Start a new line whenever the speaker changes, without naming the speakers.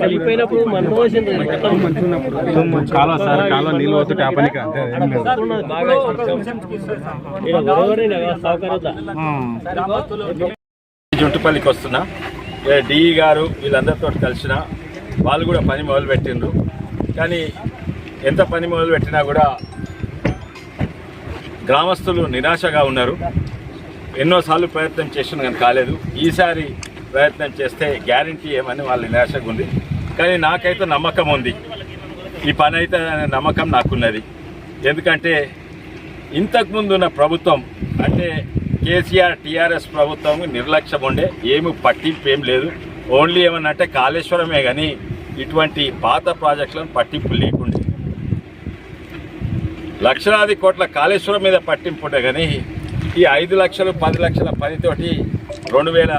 కలిపోయినప్పుడు మనం
కాలువ సార్ కాలువ నీళ్ళు పోతు టాపనిక అంతే
జుట్టుపల్లికి వస్తున్నా డిఈ గారు వీళ్ళందరితో కలిసిన వాళ్ళు కూడా పని మొదలు పెట్టిండ్రు కానీ ఎంత పని మొదలు పెట్టినా కూడా గ్రామస్తులు నిరాశగా ఉన్నారు. ఎన్నోసార్లు ప్రయత్నం చేసిన కానీ కాలేదు. ఈసారి ప్రయత్నం చేస్తే గ్యారంటీ ఏమని వాళ్ళ నిరాశగా ఉంది. కానీ నాకైతే నమ్మకం ఉంది. ఈ పని అయితే అనే నమ్మకం నాకున్నది. ఎందుకంటే ఇంతకుముందు ఉన్న ప్రభుత్వం అంటే కేసీఆర్ టీఆర్ఎస్ ప్రభుత్వం నిర్లక్ష్యం ఉండే. ఏమి పట్టింపు ఏం లేదు. ఓన్లీ ఏమన్నా అంటే కాళేశ్వరమే కానీ ఇటువంటి పాత ప్రాజెక్టులను పట్టింపు లేదు లక్షలాది కోట్ల కాళేశ్వరం మీద పట్టింపుంటే కానీ ఈ ఐదు లక్షలు పది లక్షల పనితోటి రెండు వేల